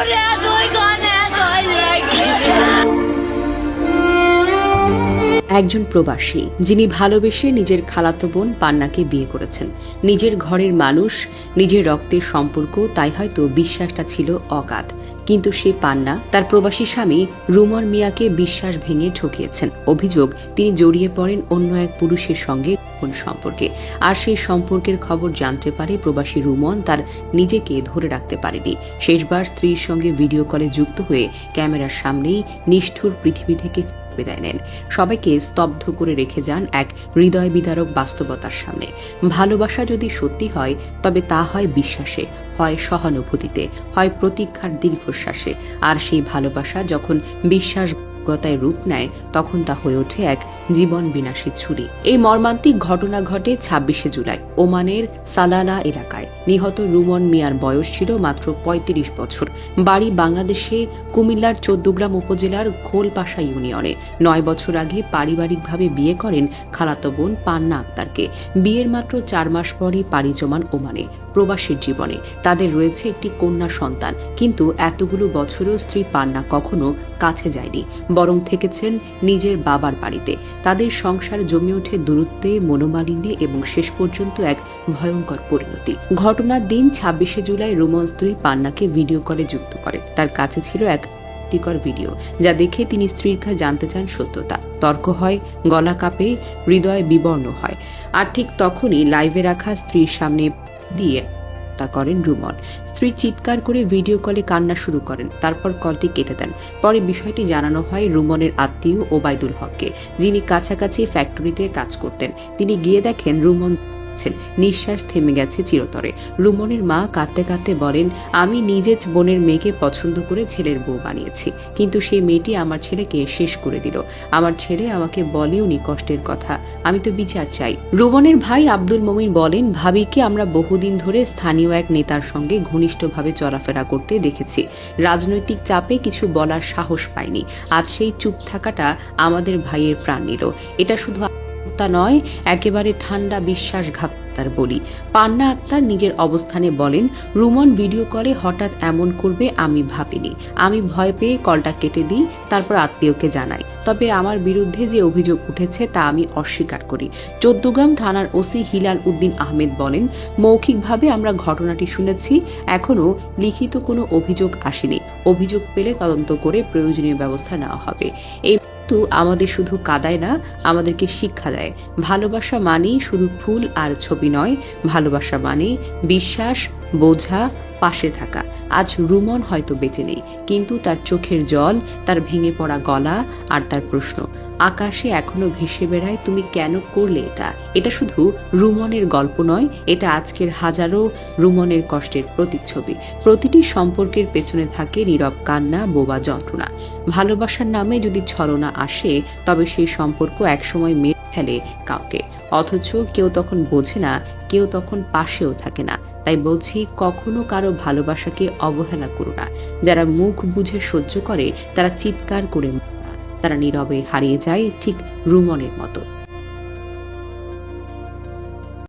মনে তুই একজন প্রবাসী যিনি ভালোবেসে নিজের খালাতো বোন পান্নাকে বিয়ে করেছেন। নিজের ঘরের মানুষ, নিজের রক্তের সম্পর্ক, তাই হয়তো বিশ্বাসটা ছিল অগাধ। কিন্তু সে পান্না, তার প্রবাসী স্বামী রুমন মিয়াকে বিশ্বাস ভেঙে ঠকিয়েছেন। অভিযোগ, তিনি জড়িয়ে পড়েন অন্য এক পুরুষের সঙ্গে গোপন সম্পর্কে। আর সেই সম্পর্কের খবর জানতে পারে প্রবাসী রুমন তার নিজেকে ধরে রাখতে পারেনি। শেষবার স্ত্রীর সঙ্গে ভিডিও কলে যুক্ত হয়ে ক্যামেরার সামনেই নিষ্ঠুর পৃথিবী থেকে বিদায় নেন। সবাইকে স্তব্ধ করে রেখে যান এক হৃদয় বিদারক বাস্তবতার সামনে। ভালোবাসা যদি সত্যি হয়, তবে তা হয় বিশ্বাসে, হয় সহানুভূতিতে, হয় প্রতীক্ষার দীর্ঘশ্বাসে। আর সেই ভালোবাসা যখন বিশ্বাসগতায় রূপ নেয়, তখন তা হয়ে ওঠে এক জীবন বিনাশী ছুরি। এই মর্মান্তিক ঘটনা ঘটে ছাব্বিশে জুলাই, ওমানের সালালা এলাকায়। নিহত রুমন মিয়ার বয়স ছিল মাত্র ৩৫ বছর। বাড়ি বাংলাদেশে কুমিল্লার চৌদ্দগ্রাম উপজেলার খোলপাশা ইউনিয়নে। নয় বছর আগে পারিবারিকভাবে বিয়ে করেন খালাতো বোন পান্না আক্তারকে। বিয়ের মাত্র চার মাস পরই পাড়ি জমান ওমানে। প্রবাসীর জীবনে। তাদের রয়েছে একটি কন্যা সন্তান, কিন্তু এতগুলো বছরও স্ত্রী পান্না কখনো কাছে যায়নি, বরং থেকেছেন নিজের বাবার বাড়িতে। তাদের সংসার জমে ওঠে দূরত্বে, মনোমালিন্যে এবং শেষ পর্যন্ত এক ভয়ঙ্কর পরিণতি। ঘটনার দিন ছাব্বিশে জুলাই রোমন স্ত্রী পান্নাকে ভিডিও কলে যুক্ত করে। তার কাছে ছিল এক আপত্তিকর ভিডিও, যা দেখে তিনি স্ত্রীর কাছে জানতে চান সত্যতা। তর্ক হয়, গলা কাঁপে, হৃদয় বিবর্ণ হয়, আর ঠিক তখনই লাইভে রাখা স্ত্রীর সামনে দিয়ে তা করেন রুমন। স্ত্রী চিৎকার করে ভিডিও কলে কান্না শুরু করেন, তারপর কলটি কেটে দেন। পরে বিষয়টি জানানো হয় রুমনের আত্মীয় ওবায়দুল হককে, যিনি কাছাকাছি ফ্যাক্টরিতে কাজ করতেন। তিনি গিয়ে দেখেন রুমন আছেন। নিঃশ্বাস থেমে গেছে চিরতরে। রুমনের মা কাঁদতে কাঁদতে বলেন, আমি নিজে বোনের মেয়েকে পছন্দ করে ছেলের বউ বানিয়েছি। কিন্তু সেই মেয়েটি আমার ছেলেকে শেষ করে দিল। আমার ছেলে আমাকে বলেও নি কষ্টের কথা। আমি তো বিচার চাই। রুমনের ভাই আব্দুল মমিন বলেন, ভাবিকে আমরা বহুদিন ধরে স্থানীয় এক নেতার সঙ্গে ঘনিষ্ঠভাবে চলাফেরা করতে দেখেছি। রাজনৈতিক চাপে কিছু বলার সাহস পাইনি। আজ সেই চুপ থাকাটা আমাদের ভাইয়ের প্রাণ নিল। এটা শুধু তা নয়, একেবারে ঠান্ডা বিশ্বাসঘাত তার বলি। পান্না আক্তার নিজের অবস্থানে বলেন, রুমন ভিডিও কলে হঠাৎ এমন করবে আমি ভাবিনি। আমি ভয় পেয়ে কলটা কেটে দিই, তারপর আত্মীয়কে জানাই। তবে আমার বিরুদ্ধে যে অভিযোগ উঠেছে তা আমি অস্বীকার করি। চৌদ্দগ্রাম থানার ওসি হিলাল উদ্দিন আহমেদ বলেন, মৌখিকভাবে আমরা ঘটনাটি শুনেছি এখনও লিখিত কোনো অভিযোগ আসেনি। অভিযোগ পেলে তদন্ত করে প্রয়োজনীয় ব্যবস্থা নেওয়া হবে। এই কিন্তু আমাদের শুধু কাদায় না, আমাদেরকে শিক্ষা দেয়। ভালোবাসা মানেই শুধু ফুল আর ছবি নয়, ভালোবাসা মানে বিশ্বাস, বোঝা, পাশে থাকা। আজ রুমন হয়তো বেঁচে নেই, কিন্তু তার চোখের জল, তার ভেঙে পড়া গলা আর তার প্রশ্ন আকাশে এখনও ভেসে বেড়ায়, তুমি কেন করলে এটা? এটা শুধু রুমনের গল্প নয়, এটা আজকের হাজারো রুমনের কষ্টের প্রতিচ্ছবি। প্রতিটি সম্পর্কের পেছনে থাকে নীরব কান্না, বোবা যন্ত্রণা। ভালোবাসার নামে যদি ছলনা আসে, তবে সেই সম্পর্ক একসময় মেরে ফেলে কাউকে। অথচ কেউ তখন বোঝে না, কেউ তখন পাশেও থাকে না। তাই বলছি, কখনো কারও ভালোবাসাকে অবহেলা করো না। যারা মুখ বুঝে সহ্য করে, তারা চিৎকার করে। তারা নীরবে হারিয়ে যায় ঠিক রুমনের মতো।